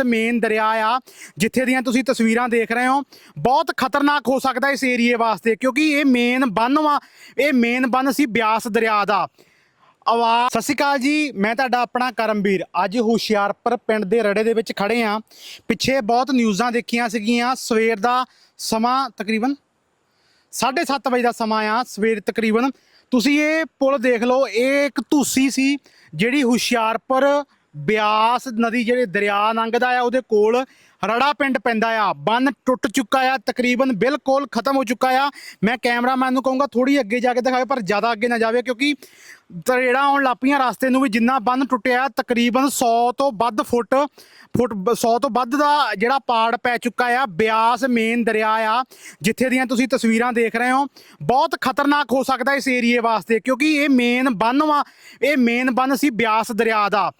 Main ਦਰਿਆ ਆ, ਜਿੱਥੇ ਦੀਆਂ ਤੁਸੀਂ ਤਸਵੀਰਾਂ ਦੇਖ ਰਹੇ ਹੋ, ਬਹੁਤ ਖਤਰਨਾਕ ਹੋ ਸਕਦਾ ਇਸ ਏਰੀਏ ਵਾਸਤੇ, ਕਿਉਂਕਿ ਇਹ ਮੇਨ ਬੰਨ ਵਾ, ਇਹ ਮੇਨ ਬੰਨ ਸੀ ਬਿਆਸ ਦਰਿਆ ਦਾ। ਆਵਾਜ਼, ਸਤਿ ਸ਼੍ਰੀ ਅਕਾਲ ਜੀ, ਮੈਂ ਤੁਹਾਡਾ ਆਪਣਾ ਕਰਮਵੀਰ। ਅੱਜ ਹੁਸ਼ਿਆਰਪੁਰ ਪਿੰਡ ਦੇ ਰੜੇ ਦੇ ਵਿੱਚ ਖੜੇ ਆ। ਪਿੱਛੇ ਬਹੁਤ ਨਿਊਜ਼ਾਂ ਦੇਖੀਆਂ ਸੀਗੀਆਂ, ਸਵੇਰ ਦਾ ਸਮਾਂ ਤਕਰੀਬਨ 7:30 ਵਜੇ ਦਾ ਸਮਾਂ ਆ, ਸਵੇਰ ਤਕਰੀਬਨ। ਤੁਸੀਂ ਇਹ ਪੁਲ ਦੇਖ ਲਓ, ਇਹ ਇੱਕ ਧੂਸੀ ਸੀ, ਜਿਹੜੀ ਹੁਸ਼ਿਆਰਪੁਰ ਬਿਆਸ ਨਦੀ ਜਿਹੜੇ ਦਰਿਆ ਲੰਘਦਾ ਆ, ਉਹਦੇ ਕੋਲ ਰੜਾ ਪਿੰਡ ਪੈਂਦਾ ਆ। ਬੰਨ ਟੁੱਟ ਚੁੱਕਾ ਆ, ਤਕਰੀਬਨ ਬਿਲਕੁਲ ਖਤਮ ਹੋ ਚੁੱਕਾ ਆ। ਮੈਂ ਕੈਮਰਾਮੈਨ ਨੂੰ ਕਹੂੰਗਾ ਥੋੜੀ ਅੱਗੇ ਜਾ ਕੇ ਦਿਖਾਵੇ ਪਰ ਜ਼ਿਆਦਾ ਅੱਗੇ ਨਾ ਜਾਵੇ, ਕਿਉਂਕਿ ਤਰੇੜਾ ਆਉਣ ਲੱਪੀਆਂ ਰਸਤੇ ਨੂੰ ਵੀ, ਜਿੰਨਾ ਬੰਨ ਟੁੱਟਿਆ, ਤਕਰੀਬਨ 100 ਤੋਂ ਵੱਧ ਫੁੱਟ ਫੁੱਟ 100 ਤੋਂ ਵੱਧ ਦਾ ਜਿਹੜਾ ਪਾੜ ਪੈ ਚੁੱਕਾ ਆ, ਬਿਆਸ ਮੇਨ ਦਰਿਆ ਆ, ਜਿੱਥੇ ਦੀਆਂ ਤੁਸੀਂ ਤਸਵੀਰਾਂ ਦੇਖ ਰਹੇ ਹੋ। ਬਹੁਤ ਖਤਰਨਾਕ ਹੋ ਸਕਦਾ ਇਸ ਏਰੀਏ ਵਾਸਤੇ, ਕਿਉਂਕਿ ਇਹ ਮੇਨ ਬੰਨ ਵਾ ਇਹ ਮੇਨ ਬੰਨ ਸੀ ਬਿਆਸ ਦਰਿਆ ਦਾ।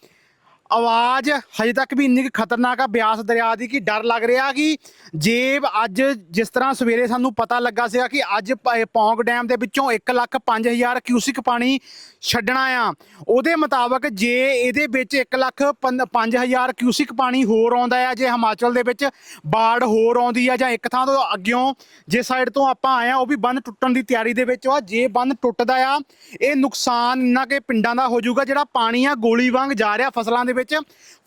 ਆਵਾਜ਼ ਹਜੇ ਤੱਕ ਵੀ ਇੰਨੀ ਕੁ ਖਤਰਨਾਕ ਆ, ਬਿਆਸ ਦਰਿਆ ਦੀ ਕਿ ਡਰ ਲੱਗ ਰਿਹਾ ਕਿ ਜੇ ਅੱਜ ਜਿਸ ਤਰ੍ਹਾਂ ਸਵੇਰੇ ਸਾਨੂੰ ਪਤਾ ਲੱਗਾ ਸੀਗਾ ਕਿ ਅੱਜ ਪੌਂਗ ਡੈਮ ਦੇ ਵਿੱਚੋਂ 1 ਲੱਖ 5000 ਕਿਊਸਿਕ ਪਾਣੀ ਛੱਡਣਾ ਆ। ਉਹਦੇ ਮੁਤਾਬਕ ਜੇ ਇਹਦੇ ਵਿੱਚ 1 ਲੱਖ 5000 ਕਿਊਸਿਕ ਪਾਣੀ ਹੋਰ ਆਉਂਦਾ ਆ, ਜੇ ਹਿਮਾਚਲ ਦੇ ਵਿੱਚ ਬਾੜ ਹੋਰ ਆਉਂਦੀ ਆ ਜਾਂ ਇੱਕ ਥਾਂ ਤੋਂ ਅੱਗਿਓਂ ਜੇ ਸਾਈਡ ਤੋਂ ਆਪਾਂ ਆਏ ਆ, ਉਹ ਵੀ ਬੰਨ ਟੁੱਟਣ ਦੀ ਤਿਆਰੀ ਦੇ ਵਿੱਚ ਆ। ਜੇ ਬੰਨ ਟੁੱਟਦਾ ਆ, ਇਹ ਨੁਕਸਾਨ ਇੰਨਾ ਕਿ ਪਿੰਡਾਂ ਦਾ ਹੋ ਜਾਊਗਾ ਜਿਹੜਾ ਪਾਣੀ ਆ, ਗੋਲੀ ਵਾਂਗ ਜਾ ਰਿਹਾ ਫਸਲਾਂ ਦੇ ਵਿੱਚ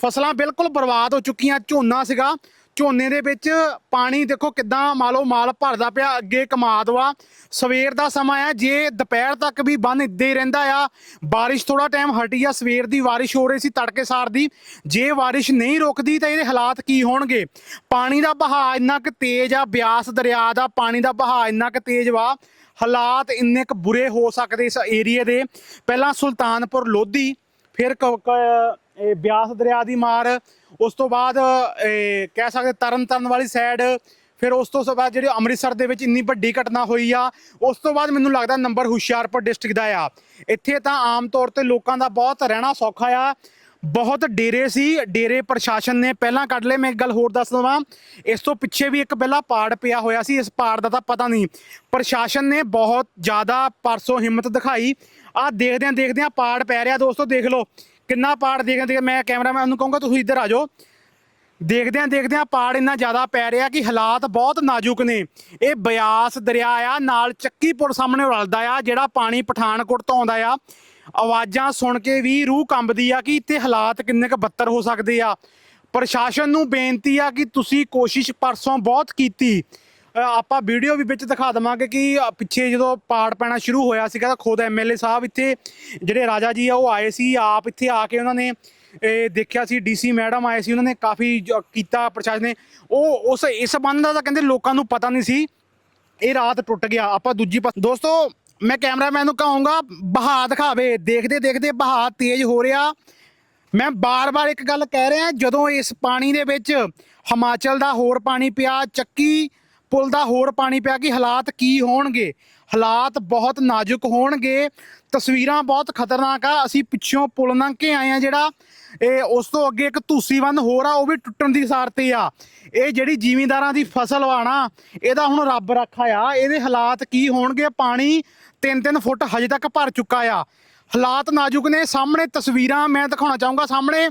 ਫਸਲਾਂ ਬਿਲਕੁਲ ਬਰਬਾਦ ਹੋ ਚੁੱਕੀਆਂ। ਝੋਨਾ ਸੀਗਾ। ਝੋਨੇ ਦੇ ਵਿੱਚ ਪਾਣੀ ਦੇਖੋ ਕਿਦਾਂ ਮਾਲੋ ਮਾਲ ਭਰਦਾ ਪਿਆ, ਅੱਗੇ ਕਮਾਦ ਵਾ। ਸਵੇਰ ਦਾ ਸਮਾਂ ਆ ਜੇ ਦੁਪਹਿਰ ਤੱਕ ਵੀ ਬੰਨ ਇੱਦੇ ਹੀ ਰਹਿੰਦਾ ਆ, ਬਾਰਿਸ਼ ਥੋੜਾ ਟਾਈਮ ਹਟੀ ਆ, ਸਵੇਰ ਦੀ ਬਾਰਿਸ਼ ਹੋ ਰਹੀ ਸੀ ਤੜਕੇ ਸਾਰ ਦੀ। ਜੇ ਬਾਰਿਸ਼ ਨਹੀਂ ਰੁਕਦੀ ਤਾਂ ਇਹਦੇ ਹਾਲਾਤ ਕੀ ਹੋਣਗੇ? ਪਾਣੀ ਦਾ ਬਹਾਅ ਇੰਨਾ ਕਿ ਤੇਜ਼ ਆ, ਬਿਆਸ ਦਰਿਆ ਦਾ ਪਾਣੀ ਦਾ ਬਹਾਅ ਇੰਨਾ ਕਿ ਤੇਜ਼ ਵਾ। ਹਾਲਾਤ ਇੰਨੇ ਕੁ ਬੁਰੇ ਹੋ ਸਕਦੇ ਇਸ ਏਰੀਏ ਦੇ। ਪਹਿਲਾਂ ਸੁਲਤਾਨਪੁਰ ਲੋਧੀ, ਫਿਰ ਕ- ਕ- ਇਹ ਬਿਆਸ ਦਰਿਆ ਦੀ ਮਾਰ, ਉਸ ਤੋਂ ਬਾਅਦ, ਇਹ ਕਹਿ ਸਕਦੇ ਤਰਨ ਤਰਨ ਵਾਲੀ ਸਾਈਡ ਫਿਰ ਉਸ ਤੋਂ ਬਾਅਦ ਜਿਹੜੀ ਅੰਮ੍ਰਿਤਸਰ ਦੇ ਵਿੱਚ ਇੰਨੀ ਵੱਡੀ ਘਟਨਾ ਹੋਈ ਆ, ਉਸ ਤੋਂ ਬਾਅਦ ਮੈਨੂੰ ਲੱਗਦਾ ਨੰਬਰ ਹੁਸ਼ਿਆਰਪੁਰ ਡਿਸਟ੍ਰਿਕਟ ਦਾ ਆ। ਇੱਥੇ ਤਾਂ ਆਮ ਤੌਰ ਤੇ ਲੋਕਾਂ ਦਾ ਬਹੁਤ ਰਹਿਣਾ ਸੌਖਾ ਆ, ਬਹੁਤ ਡੇਰੇ ਸੀ, ਡੇਰੇ ਪ੍ਰਸ਼ਾਸਨ ਨੇ ਪਹਿਲਾਂ ਕੱਢ ਲਏ, ਮੈਂ ਇੱਕ ਗੱਲ ਹੋਰ ਦੱਸ ਦਵਾਂ, ਇਸ ਤੋਂ ਪਿੱਛੇ ਵੀ ਇੱਕ ਪਹਿਲਾਂ ਪਾੜ ਪਿਆ ਹੋਇਆ ਸੀ, ਇਸ ਪਾੜ ਦਾ ਤਾਂ ਪਤਾ ਨਹੀਂ, ਪ੍ਰਸ਼ਾਸਨ ਨੇ ਬਹੁਤ ਜ਼ਿਆਦਾ ਪਰਸੋਂ ਹਿੰਮਤ ਦਿਖਾਈ ਆ ਦੇਖਦਿਆਂ ਦੇਖਦਿਆਂ ਪਾੜ ਪੈ ਰਿਹਾ, ਦੋਸਤੋ ਦੇਖ ਲਓ ਕਿੰਨਾ ਪਾੜ ਦੇਖਦੇ ਮੈਂ ਕੈਮਰਾਮੈਨ ਨੂੰ ਕਹੂੰਗਾ, ਤੁਸੀਂ ਇੱਧਰ ਆ ਜਾਓ। ਦੇਖਦਿਆਂ ਦੇਖਦਿਆਂ ਪਾੜ ਇੰਨਾ ਜ਼ਿਆਦਾ ਪੈ ਰਿਹਾ ਕਿ ਹਾਲਾਤ ਬਹੁਤ ਨਾਜ਼ੁਕ ਨੇ। ਇਹ ਬਿਆਸ ਦਰਿਆ ਆ, ਨਾਲ ਚੱਕੀ ਪੁਲ ਸਾਹਮਣੇ ਰਲਦਾ ਆ, ਜਿਹੜਾ ਪਾਣੀ ਪਠਾਨਕੋਟ ਤੋਂ ਆਉਂਦਾ ਆ। ਆਵਾਜ਼ਾਂ ਸੁਣ ਕੇ ਵੀ ਰੂਹ ਕੰਬਦੀ ਆ ਕਿ ਇੱਥੇ ਹਾਲਾਤ ਕਿੰਨੇ ਕੁ ਬੱਤਰ ਹੋ ਸਕਦੇ ਆ। ਪ੍ਰਸ਼ਾਸਨ ਨੂੰ ਬੇਨਤੀ ਆ ਕਿ ਤੁਸੀਂ ਕੋਸ਼ਿਸ਼ ਪਰਸੋਂ ਬਹੁਤ ਕੀਤੀ। ਆਪਾਂ ਵੀਡੀਓ ਵੀ ਵਿੱਚ ਦਿਖਾ ਦਵਾਂਗੇ ਕਿ ਪਿੱਛੇ ਜਦੋਂ ਪਾੜ ਪੈਣਾ ਸ਼ੁਰੂ ਹੋਇਆ ਸੀਗਾ ਤਾਂ ਖੁਦ ਐਮਐਲਏ ਸਾਹਿਬ ਇੱਥੇ ਜਿਹੜੇ ਰਾਜਾ ਜੀ ਆ, ਉਹ ਆਏ ਸੀ, ਆਪ ਇੱਥੇ ਆ ਕੇ ਉਹਨਾਂ ਨੇ ਇਹ ਦੇਖਿਆ ਸੀ ਡੀਸੀ ਮੈਡਮ ਆਏ ਸੀ, ਉਹਨਾਂ ਨੇ ਕਾਫੀ ਕੀਤਾ ਪ੍ਰਸ਼ਾਸਨ ਨੇ। ਉਹ ਉਸ, ਇਸ ਸੰਬੰਧ ਦਾ ਤਾਂ ਕਹਿੰਦੇ ਲੋਕਾਂ ਨੂੰ ਪਤਾ ਨਹੀਂ ਸੀ। ਇਹ ਰਾਤ ਟੁੱਟ ਗਿਆ। ਆਪਾਂ ਦੂਜੀ ਪਾਸ ਦੋਸਤੋ, ਮੈਂ ਕੈਮਰਾਮੈਨ ਨੂੰ ਕਹਾਂਗਾ ਬਹਾ ਦਿਖਾਵੇ। ਦੇਖਦੇ ਦੇਖਦੇ ਬਹਾ ਤੇਜ਼ ਹੋ ਰਿਹਾ। ਮੈਂ ਬਾਰ-ਬਾਰ ਇੱਕ ਗੱਲ ਕਹਿ ਰਿਹਾ, ਜਦੋਂ ਇਸ ਪਾਣੀ ਦੇ ਵਿੱਚ ਹਿਮਾਚਲ ਦਾ ਹੋਰ ਪਾਣੀ ਪਿਆ, ਚੱਕੀ ਪੁਲ ਦਾ ਹੋਰ ਪਾਣੀ ਪਿਆ ਕਿ ਹਾਲਾਤ ਕੀ ਹੋਣਗੇ? ਹਾਲਾਤ ਬਹੁਤ ਨਾਜ਼ੁਕ ਹੋਣਗੇ। ਤਸਵੀਰਾਂ ਬਹੁਤ ਖਤਰਨਾਕ ਆ। ਅਸੀਂ ਪਿੱਛੋਂ ਪੁਲ ਲੰਘ ਕੇ ਆਏ ਆ ਜਿਹੜਾ, ਇਹ ਉਸ ਤੋਂ ਅੱਗੇ ਇੱਕ ਧੂਸੀਵੰਦ ਹੋਰ ਆ, ਉਹ ਵੀ ਟੁੱਟਣ ਦੀ ਸਾਰ ਤੇ ਆ। ਇਹ ਜਿਹੜੀ ਜ਼ਿਮੀਂਦਾਰਾਂ ਦੀ ਫਸਲ ਵਾਣਾ ਇਹਦਾ ਹੁਣ ਰੱਬ ਰੱਖਾ ਆ। ਇਹਦੇ ਹਾਲਾਤ ਕੀ ਹੋਣਗੇ? ਪਾਣੀ 3-3 ਫੁੱਟ ਹਜੇ ਤੱਕ ਭਰ ਚੁੱਕਾ ਆ। ਹਾਲਾਤ ਨਾਜ਼ੁਕ ਨੇ। ਸਾਹਮਣੇ ਤਸਵੀਰਾਂ ਮੈਂ ਦਿਖਾਉਣਾ ਚਾਹੂੰਗਾ। ਸਾਹਮਣੇ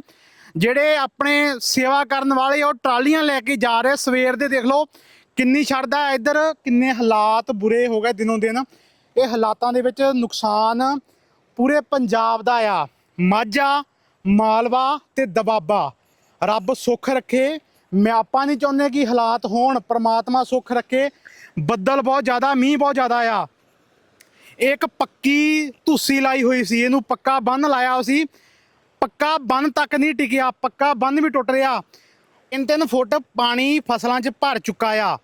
ਜਿਹੜੇ ਆਪਣੇ ਸੇਵਾ ਕਰਨ ਵਾਲੇ ਉਹ ਟਰਾਲੀਆਂ ਲੈ ਕੇ ਜਾ ਰਹੇ ਸਵੇਰ ਦੇ ਦੇਖ ਲਓ ਕਿੰਨੀ ਛੱਡਦਾ ਇੱਧਰ, ਕਿੰਨੇ ਹਾਲਾਤ ਬੁਰੇ ਹੋ ਗਏ ਦਿਨੋਂ ਦਿਨ। ਇਹ ਹਾਲਾਤਾਂ ਦੇ ਵਿੱਚ ਨੁਕਸਾਨ ਪੂਰੇ ਪੰਜਾਬ ਦਾ ਆ। ਮਾਝਾ, ਮਾਲਵਾ ਤੇ ਦਬਾਬਾ। ਰੱਬ ਸੁੱਖ ਰੱਖੇ। ਮੈਂ ਆਪਾਂ ਨਹੀਂ ਚਾਹੁੰਦੇ ਕਿ ਹਾਲਾਤ ਹੋਣ, ਪ੍ਰਮਾਤਮਾ ਸੁੱਖ ਰੱਖੇ। ਬੱਦਲ ਬਹੁਤ ਜ਼ਿਆਦਾ, ਮੀਂਹ ਬਹੁਤ ਜ਼ਿਆਦਾ ਆ। ਇਹ ਇੱਕ ਪੱਕੀ ਧੁੱਸੀ ਲਾਈ ਹੋਈ ਸੀ, ਇਹਨੂੰ ਪੱਕਾ ਬੰਨ ਲਾਇਆ ਸੀ। ਪੱਕਾ ਬੰਨ ਤੱਕ ਨਹੀਂ ਟਿਕਿਆ, ਪੱਕਾ ਬੰਨ ਵੀ ਟੁੱਟ ਰਿਹਾ। ਤਿੰਨ ਤਿੰਨ ਫੁੱਟ ਪਾਣੀ ਫਸਲਾਂ 'ਚ ਭਰ ਚੁੱਕਾ ਆ।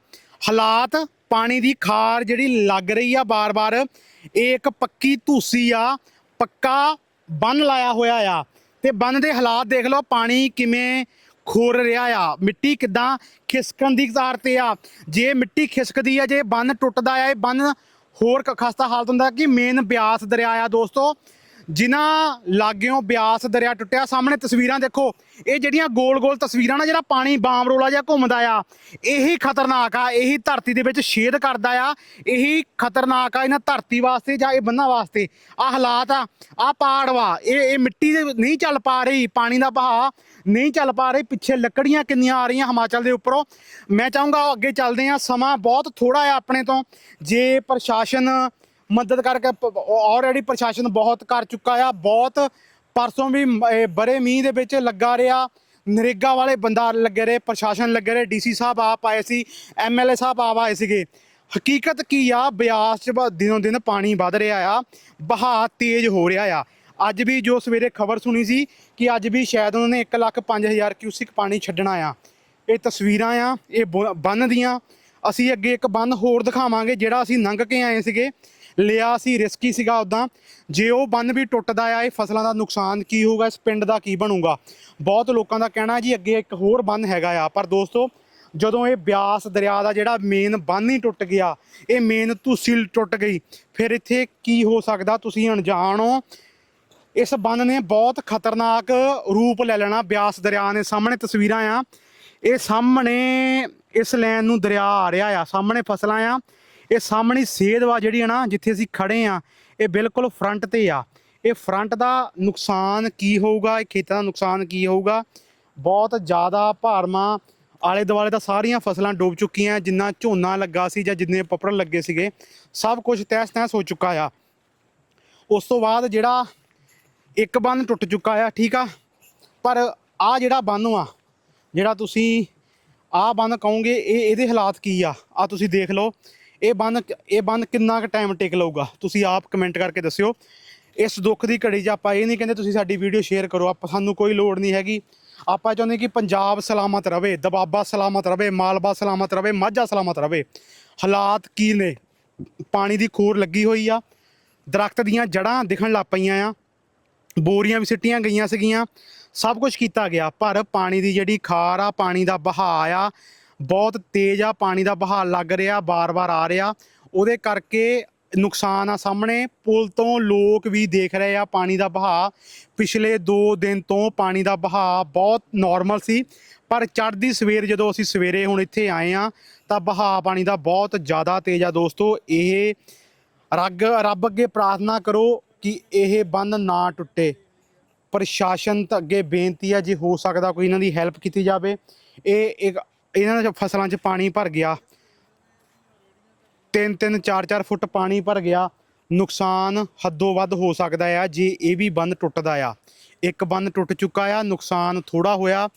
ਹਾਲਾਤ, ਪਾਣੀ ਦੀ ਖਾਰ ਜਿਹੜੀ ਲੱਗ ਰਹੀ ਆ ਬਾਰ-ਬਾਰ, ਇਹ ਇੱਕ ਪੱਕੀ ਧੂਸੀ ਆ, ਪੱਕਾ ਬੰਨ ਲਾਇਆ ਹੋਇਆ ਆ। ਤੇ ਬੰਨ ਦੇ ਹਾਲਾਤ ਦੇਖ ਲਓ, ਪਾਣੀ ਕਿਵੇਂ ਖੋਰ ਰਿਹਾ ਆ। ਮਿੱਟੀ ਕਿਦਾਂ ਖਿਸਕਣ ਦੀ ਕਤਾਰ ਤੇ ਆ। ਜੇ ਮਿੱਟੀ ਖਿਸਕਦੀ ਆ, ਜੇ ਬੰਨ ਟੁੱਟਦਾ ਆ, ਇਹ ਬੰਨ ਹੋਰ ਖਸਤਾ ਹਾਲਤ ਹੁੰਦਾ ਕਿ ਮੇਨ ਬਿਆਸ ਦਰਿਆ ਆ ਦੋਸਤੋ। ਜਿਨ੍ਹਾਂ ਲਾਗਿਓਂ ਬਿਆਸ ਦਰਿਆ ਟੁੱਟਿਆ, ਸਾਹਮਣੇ ਤਸਵੀਰਾਂ ਦੇਖੋ। ਇਹ ਜਿਹੜੀਆਂ ਗੋਲ-ਗੋਲ ਤਸਵੀਰਾਂ ਨਾ, ਜਿਹੜਾ ਪਾਣੀ ਬਾਮਰੋਲਾ ਜਿਹਾ ਘੁੰਮਦਾ ਆ, ਇਹੀ ਖਤਰਨਾਕ ਆ, ਇਹੀ ਧਰਤੀ ਦੇ ਵਿੱਚ ਛੇਦ ਕਰਦਾ ਆ, ਇਹੀ ਖਤਰਨਾਕ ਆ ਇਹਨਾਂ ਧਰਤੀ ਵਾਸਤੇ ਜਾਂ ਇਹ ਬੰਨਾ ਵਾਸਤੇ। ਆ ਹਾਲਾਤ ਆ ਆ ਪਾੜ ਵਾ, ਇਹ ਇਹ ਮਿੱਟੀ ਦੇ ਨਹੀਂ ਚੱਲ ਪਾ ਰਹੀ, ਪਾਣੀ ਦਾ ਬਹਾਅ ਨਹੀਂ ਚੱਲ ਪਾ ਰਹੀ, ਪਿੱਛੇ ਲੱਕੜੀਆਂ ਕਿੰਨੀਆਂ ਆ ਰਹੀਆਂ ਹਿਮਾਚਲ ਦੇ ਉੱਪਰੋਂ। ਮੈਂ ਚਾਹੂੰਗਾ ਅੱਗੇ ਚੱਲਦੇ ਆ, ਸਮਾਂ ਬਹੁਤ ਥੋੜਾ ਆ ਆਪਣੇ ਤੋਂ। ਜੇ ਪ੍ਰਸ਼ਾਸਨ ਮਦਦ ਕਰਕੇ ਆਲਰੇਡੀ ਪ੍ਰਸ਼ਾਸਨ ਬਹੁਤ ਕਰ ਚੁੱਕਾ ਆ। ਬਹੁਤ ਪਰਸੋਂ ਵੀ ਬੜੇ ਮੀਂਹ ਦੇ ਵਿੱਚ ਲੱਗਾ ਰਿਹਾ। ਨਰੇਗਾ ਵਾਲੇ ਬੰਦਾ ਲੱਗੇ ਰਹੇ, ਪ੍ਰਸ਼ਾਸਨ ਲੱਗੇ ਰਹੇ, ਡੀਸੀ ਸਾਹਿਬ ਆਪ ਆਏ ਸੀ, ਐਮਐਲਏ ਸਾਹਿਬ ਆਪ ਆਏ ਸੀਗੇ। ਹਕੀਕਤ ਕੀ ਆ, ਬਿਆਸ ਚ ਬ- ਦਿਨੋਂ ਦਿਨ ਪਾਣੀ ਵੱਧ ਰਿਹਾ ਆ, ਬਹਾਅ ਤੇਜ਼ ਹੋ ਰਿਹਾ ਆ। ਅੱਜ ਵੀ ਜੋ ਸਵੇਰੇ ਖਬਰ ਸੁਣੀ ਸੀ ਕਿ ਅੱਜ ਵੀ ਸ਼ਾਇਦ ਉਹਨਾਂ ਨੇ 1 ਲੱਖ 5000 ਕਿਊਸਿਕ ਪਾਣੀ ਛੱਡਣਾ ਆ। ਇਹ ਤਸਵੀਰਾਂ ਆ, ਇਹ ਬੰਨ ਦੀਆਂ। ਅਸੀਂ ਅੱਗੇ ਇੱਕ ਬੰਨ ਹੋਰ ਦਿਖਾਵਾਂਗੇ, ਜਿਹੜਾ ਅਸੀਂ ਲੰਘ ਕੇ ਆਏ ਸੀਗੇ। ਲਿਆ ਸੀ ਰਿਸਕੀ ਸੀਗਾ ਉਦਾਂ ਜੇ ਉਹ ਬੰਨ ਵੀ ਟੁੱਟਦਾ ਆ, ਇਹ ਫਸਲਾਂ ਦਾ ਨੁਕਸਾਨ ਕੀ ਹੋਊਗਾ, ਇਸ ਪਿੰਡ ਦਾ ਕੀ ਬਣੂਗਾ? ਬਹੁਤ ਲੋਕਾਂ ਦਾ ਕਹਿਣਾ ਜੀ, ਅੱਗੇ ਇੱਕ ਹੋਰ ਬੰਨ ਹੈਗਾ ਆ। ਪਰ ਦੋਸਤੋ, ਜਦੋਂ ਇਹ ਬਿਆਸ ਦਰਿਆ ਦਾ ਜਿਹੜਾ ਮੇਨ ਬੰਨ ਹੀ ਟੁੱਟ ਗਿਆ, ਇਹ ਮੇਨ ਧੂਸੀ ਟੁੱਟ ਗਈ। ਫਿਰ ਇੱਥੇ ਕੀ ਹੋ ਸਕਦਾ? ਤੁਸੀਂ ਅਣਜਾਣ ਹੋ। ਇਸ ਬੰਨ ਨੇ ਬਹੁਤ ਖਤਰਨਾਕ ਰੂਪ ਲੈ ਲੈਣਾ ਬਿਆਸ ਦਰਿਆ ਨੇ। ਸਾਹਮਣੇ ਤਸਵੀਰਾਂ ਆ। ਇਹ ਸਾਹਮਣੇ ਇਸ ਲੈਨ ਨੂੰ ਦਰਿਆ ਆ ਰਿਹਾ ਆ। ਸਾਹਮਣੇ ਫਸਲਾਂ ਆ। ਇਹ ਸਾਹਮਣੇ ਸੇਧ ਵਾ ਜਿਹੜੀ ਆ ਨਾ, ਜਿੱਥੇ ਅਸੀਂ ਖੜੇ ਆ, ਇਹ ਬਿਲਕੁਲ ਫਰੰਟ ਤੇ ਆ। ਇਹ ਫਰੰਟ ਦਾ ਨੁਕਸਾਨ ਕੀ ਹੋਊਗਾ? ਇਹ ਖੇਤਾਂ ਦਾ ਨੁਕਸਾਨ ਕੀ ਹੋਊਗਾ? ਬਹੁਤ ਜ਼ਿਆਦਾ ਭਾਰਮਾ ਆਲੇ ਦੁਆਲੇ ਤਾਂ ਸਾਰੀਆਂ ਫਸਲਾਂ ਡੁੱਬ ਚੁੱਕੀਆਂ, ਜਿੰਨਾ ਝੋਨਾ ਲੱਗਾ ਸੀ ਜਾਂ ਜਿੰਨੇ ਪਪੜ ਲੱਗੇ ਸੀਗੇ, ਸਭ ਕੁਝ ਤਹਿਸ ਤਹਿਸ ਹੋ ਚੁੱਕਾ ਆ। ਉਸ ਤੋਂ ਬਾਅਦ ਜਿਹੜਾ ਇੱਕ ਬੰਨ ਟੁੱਟ ਚੁੱਕਾ ਆ, ਠੀਕ ਆ? ਪਰ ਆ ਜਿਹੜਾ ਬੰਨ ਆ ਜਿਹੜਾ ਤੁਸੀਂ ਆ ਬੰਨ ਕਹੋਗੇ, ਇਹ ਇਹਦੇ ਹਾਲਾਤ ਕੀ ਆ? ਆ ਤੁਸੀਂ ਦੇਖ ਲਓ। ਇਹ ਬੰਨ ਇਹ ਬੰਨ ਕਿੰਨਾ ਕੁ ਟਾਈਮ ਟੇਕ ਲਊਗਾ? ਤੁਸੀਂ ਆਪ ਕਮੈਂਟ ਕਰਕੇ ਦੱਸਿਓ। ਇਸ ਦੁੱਖ ਦੀ ਘੜੀ 'ਚ ਆਪਾਂ ਇਹ ਨਹੀਂ ਕਹਿੰਦੇ ਤੁਸੀਂ ਸਾਡੀ ਵੀਡੀਓ ਸ਼ੇਅਰ ਕਰੋ। ਆਪਾਂ, ਸਾਨੂੰ ਕੋਈ ਲੋੜ ਨਹੀਂ ਹੈਗੀ। ਆਪਾਂ ਚਾਹੁੰਦੇ ਕਿ ਪੰਜਾਬ ਸਲਾਮਤ ਰਵੇ, ਦਬਾਬਾ ਸਲਾਮਤ ਰਵੇ, ਮਾਲਵਾ ਸਲਾਮਤ ਰਵੇ, ਮਾਝਾ ਸਲਾਮਤ ਰਵੇ। ਹਾਲਾਤ ਕੀ ਨੇ? ਪਾਣੀ ਦੀ ਖੋਰ ਲੱਗੀ ਹੋਈ ਆ। ਦਰਖਤ ਦੀਆਂ ਜੜਾਂ ਦਿਖਣ ਲੱਗ ਪਈਆਂ ਆ। ਬੋਰੀਆਂ ਵੀ ਸਿੱਟੀਆਂ ਗਈਆਂ ਸੀਗੀਆਂ। ਸਭ ਕੁਝ ਕੀਤਾ ਗਿਆ, ਪਰ ਪਾਣੀ ਦੀ ਜਿਹੜੀ ਖਾਰ ਆ, ਪਾਣੀ ਦਾ ਬਹਾਅ ਆ ਬਹੁਤ ਤੇਜ਼ ਆ, ਪਾਣੀ ਦਾ ਬਹਾਅ ਲੱਗ ਰਿਹਾ, ਬਾਰ-ਬਾਰ ਆ ਰਿਹਾ। ਉਹਦੇ ਕਰਕੇ ਨੁਕਸਾਨ ਆ ਸਾਹਮਣੇ। ਪੁਲ ਤੋਂ ਲੋਕ ਵੀ ਦੇਖ ਰਹੇ ਆ ਪਾਣੀ ਦਾ ਬਹਾਅ ਪਿਛਲੇ 2 ਦਿਨ ਤੋਂ ਪਾਣੀ ਦਾ ਬਹਾਅ ਬਹੁਤ ਨਾਰਮਲ ਸੀ। ਪਰ ਚੜ੍ਹਦੀ ਸਵੇਰ ਜਦੋਂ ਅਸੀਂ ਸਵੇਰੇ ਹੁਣ ਇੱਥੇ ਆਏ ਆ, ਤਾਂ ਬਹਾਅ ਪਾਣੀ ਦਾ ਬਹੁਤ ਜ਼ਿਆਦਾ ਤੇਜ਼ ਆ ਦੋਸਤੋ। ਇਹ ਰੱਗ, ਰੱਬ ਅੱਗੇ ਪ੍ਰਾਰਥਨਾ ਕਰੋ ਕਿ ਇਹ ਬੰਨ ਨਾ ਟੁੱਟੇ। ਪ੍ਰਸ਼ਾਸਨ ਤਾਂ ਅੱਗੇ ਬੇਨਤੀ ਆ, ਜੇ ਹੋ ਸਕਦਾ ਕੋਈ ਇਹਨਾਂ ਦੀ ਹੈਲਪ ਕੀਤੀ ਜਾਵੇ। ਇਹ ਇੱਕ ਇਹਨਾਂ ਦੇ ਫਸਲਾਂ 'ਚ ਪਾਣੀ ਭਰ ਗਿਆ। ਤਿੰਨ ਤਿੰਨ, ਚਾਰ ਚਾਰ ਫੁੱਟ ਪਾਣੀ ਭਰ ਗਿਆ। ਨੁਕਸਾਨ ਹੱਦੋਂ ਵੱਧ ਹੋ ਸਕਦਾ ਆ, ਜੇ ਇਹ ਵੀ ਬੰਦ ਟੁੱਟਦਾ ਆ। ਇੱਕ ਬੰਦ ਟੁੱਟ ਚੁੱਕਾ ਆ, ਨੁਕਸਾਨ ਥੋੜਾ ਹੋਇਆ।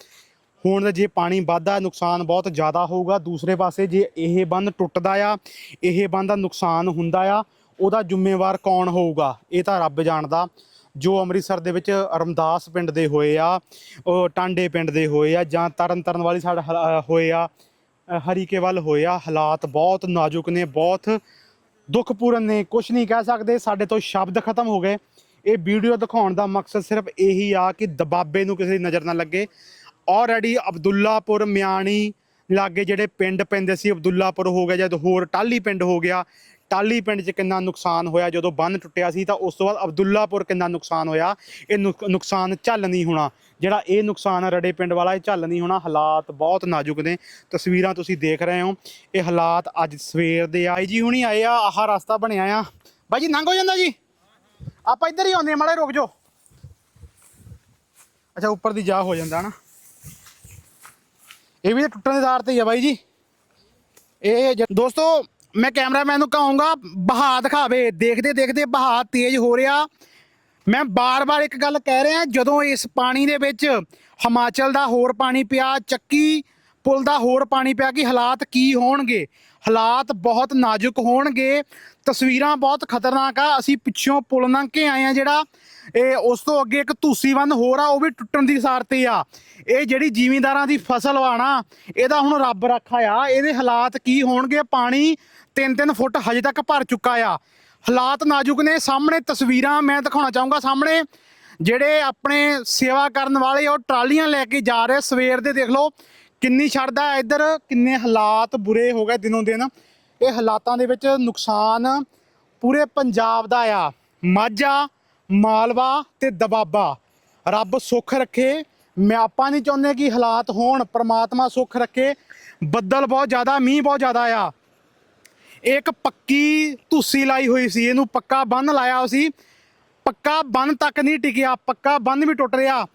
ਹੁਣ ਜੇ ਪਾਣੀ ਵੱਧਦਾ, ਨੁਕਸਾਨ ਬਹੁਤ ਜ਼ਿਆਦਾ ਹੋਊਗਾ। ਦੂਸਰੇ ਪਾਸੇ ਜੇ ਇਹ ਬੰਦ ਟੁੱਟਦਾ ਆ, ਇਹ ਬੰਦ ਦਾ ਨੁਕਸਾਨ ਹੁੰਦਾ ਆ, ਉਹਦਾ ਜ਼ਿੰਮੇਵਾਰ ਕੌਣ ਹੋਊਗਾ? ਇਹ ਤਾਂ ਰੱਬ ਜਾਣਦਾ। ਜੋ ਅੰਮ੍ਰਿਤਸਰ ਦੇ ਵਿੱਚ ਰਮਦਾਸ ਪਿੰਡ ਦੇ ਹੋਏ ਆ, ਉਹ ਟਾਂਡੇ ਪਿੰਡ ਦੇ ਹੋਏ ਆ ਜਾਂ ਤਰਨ ਤਰਨ ਵਾਲੀ ਸਾਈਡ ਹ- ਹੋਏ ਆ ਹਰੀਕੇ ਵੱਲ ਹੋਏ ਆ, ਹਾਲਾਤ ਬਹੁਤ ਨਾਜ਼ੁਕ ਨੇ, ਬਹੁਤ ਦੁੱਖਪੂਰਨ ਨੇ ਕੁਝ ਨਹੀਂ ਕਹਿ ਸਕਦੇ, ਸਾਡੇ ਤੋਂ ਸ਼ਬਦ ਖਤਮ ਹੋ ਗਏ। ਇਹ ਵੀਡੀਓ ਦਿਖਾਉਣ ਦਾ ਮਕਸਦ ਸਿਰਫ ਇਹੀ ਆ ਕਿ ਦਬਾਬੇ ਨੂੰ ਕਿਸੇ ਦੀ ਨਜ਼ਰ ਨਾ ਲੱਗੇ। ਆਲਰੇਡੀ ਅਬਦੁੱਲਾਪੁਰ ਮਿਆਣੀ ਲਾਗੇ ਜਿਹੜੇ ਪਿੰਡ ਪੈਂਦੇ ਸੀ, ਅਬਦੁੱਲਾਪੁਰ ਹੋ ਗਿਆ, ਜਦ ਹੋਰ ਟਾਲੀ ਪਿੰਡ ਹੋ ਗਿਆ ਟਾਲੀ ਪਿੰਡ 'ਚ ਕਿੰਨਾ ਨੁਕਸਾਨ ਹੋਇਆ? ਜਦੋਂ ਬੰਨ ਟੁੱਟਿਆ ਸੀ ਤਾਂ ਉਸ ਤੋਂ ਬਾਅਦ ਅਬਦੁੱਲਾਪੁਰ ਕਿੰਨਾ ਨੁਕਸਾਨ ਹੋਇਆ? ਇਹ ਨੁਕ- ਨੁਕਸਾਨ ਝੱਲ ਨਹੀਂ ਹੋਣਾ। ਜਿਹੜਾ ਇਹ ਨੁਕਸਾਨ ਆ ਰੜੇ ਪਿੰਡ ਵਾਲਾ, ਇਹ ਝੱਲ ਨਹੀਂ ਹੋਣਾ। ਹਾਲਾਤ ਬਹੁਤ ਨਾਜ਼ੁਕ ਨੇ। ਤਸਵੀਰਾਂ ਤੁਸੀਂ ਦੇਖ ਰਹੇ ਹੋ। ਇਹ ਹਾਲਾਤ ਅੱਜ ਸਵੇਰ ਦੇ ਆਏ ਜੀ ਹੁਣੀ ਆਏ ਆ, ਆਹ ਰਸਤਾ ਬਣਿਆ ਆ। ਬਾਈ ਜੀ ਲੰਘ ਹੋ ਜਾਂਦਾ ਜੀ। ਆਪਾਂ ਇੱਧਰ ਹੀ ਆਉਂਦੇ ਆ ਮਾੜੇ ਰੁਕ ਜਾਓ। ਅੱਛਾ, ਉੱਪਰ ਦੀ ਜਾ ਹੋ ਜਾਂਦਾ ਨਾ। ਇਹ ਵੀ ਟੁੱਟਣ ਦੇ ਦਾਰ ਤੇ ਹੀ ਆ ਬਾਈ ਜੀ। ਇਹ ਦੋਸਤੋ ਮੈਂ ਕੈਮਰਾਮੈਨ ਨੂੰ ਕਹਾਂਗਾ ਬਹਾ ਦਿਖਾਵੇ। ਦੇਖਦੇ ਦੇਖਦੇ ਬਹਾ ਤੇਜ਼ ਹੋ ਰਿਹਾ। ਮੈਂ ਬਾਰ-ਬਾਰ ਇੱਕ ਗੱਲ ਕਹਿ ਰਿਹਾ, ਜਦੋਂ ਇਸ ਪਾਣੀ ਦੇ ਵਿੱਚ ਹਿਮਾਚਲ ਦਾ ਹੋਰ ਪਾਣੀ ਪਿਆ, ਚੱਕੀ ਪੁਲ ਦਾ ਹੋਰ ਪਾਣੀ ਪਿਆ, ਕਿ ਹਾਲਾਤ ਕੀ ਹੋਣਗੇ? ਹਾਲਾਤ ਬਹੁਤ ਨਾਜ਼ੁਕ ਹੋਣਗੇ। ਤਸਵੀਰਾਂ ਬਹੁਤ ਖਤਰਨਾਕ ਆ। ਅਸੀਂ ਪਿੱਛੋਂ ਪੁਲ ਲੰਘ ਕੇ ਆਏ ਆ ਜਿਹੜਾ ਇਹ ਉਸ ਤੋਂ ਅੱਗੇ ਇੱਕ ਧੂਸੀਵੰਦ ਹੋਰ ਆ, ਉਹ ਵੀ ਟੁੱਟਣ ਦੀ ਸਾਰ ਤੇ ਆ। ਇਹ ਜਿਹੜੀ ਜ਼ਿਮੀਂਦਾਰਾਂ ਦੀ ਫਸਲ ਆਣਾ ਇਹਦਾ ਹੁਣ ਰੱਬ ਰੱਖਾ ਆ। ਇਹਦੇ ਹਾਲਾਤ ਕੀ ਹੋਣਗੇ? ਪਾਣੀ 3-3 ਫੁੱਟ ਹਜੇ ਤੱਕ ਭਰ ਚੁੱਕਾ ਆ। ਹਾਲਾਤ ਨਾਜ਼ੁਕ ਨੇ। ਸਾਹਮਣੇ ਤਸਵੀਰਾਂ ਮੈਂ ਦਿਖਾਉਣਾ ਚਾਹੂੰਗਾ। ਸਾਹਮਣੇ ਜਿਹੜੇ ਆਪਣੇ ਸੇਵਾ ਕਰਨ ਵਾਲੇ ਉਹ ਟਰਾਲੀਆਂ ਲੈ ਕੇ ਜਾ ਰਹੇ ਸਵੇਰ ਦੇ ਦੇਖ ਲਓ, ਕਿੰਨੀ ਛੱਡਦਾ ਇੱਧਰ। ਕਿੰਨੇ ਹਾਲਾਤ ਬੁਰੇ ਹੋ ਗਏ ਦਿਨੋਂ ਦਿਨ। ਇਹ ਹਾਲਾਤਾਂ ਦੇ ਵਿੱਚ ਨੁਕਸਾਨ ਪੂਰੇ ਪੰਜਾਬ ਦਾ ਆ। ਮਾਝਾ ਮਾਲਵਾ ਤੇ ਦਬਾਬਾ। ਰੱਬ ਸੁੱਖ ਰੱਖੇ, ਮੈਂ ਆਪਾਂ ਨਹੀਂ ਚਾਹੁੰਦੇ ਕਿ ਹਾਲਾਤ ਹੋਣ, ਪ੍ਰਮਾਤਮਾ ਸੁੱਖ ਰੱਖੇ। ਬੱਦਲ ਬਹੁਤ ਜ਼ਿਆਦਾ, ਮੀਂਹ ਬਹੁਤ ਜ਼ਿਆਦਾ ਆ। ਇੱਕ ਪੱਕੀ ਧੁੱਸੀ ਲਾਈ ਹੋਈ ਸੀ, ਇਹਨੂੰ ਪੱਕਾ ਬੰਨ ਲਾਇਆ ਸੀ। ਪੱਕਾ ਬੰਨ ਤੱਕ ਨਹੀਂ ਟਿਕਿਆ, ਪੱਕਾ ਬੰਨ ਵੀ ਟੁੱਟ ਰਿਹਾ।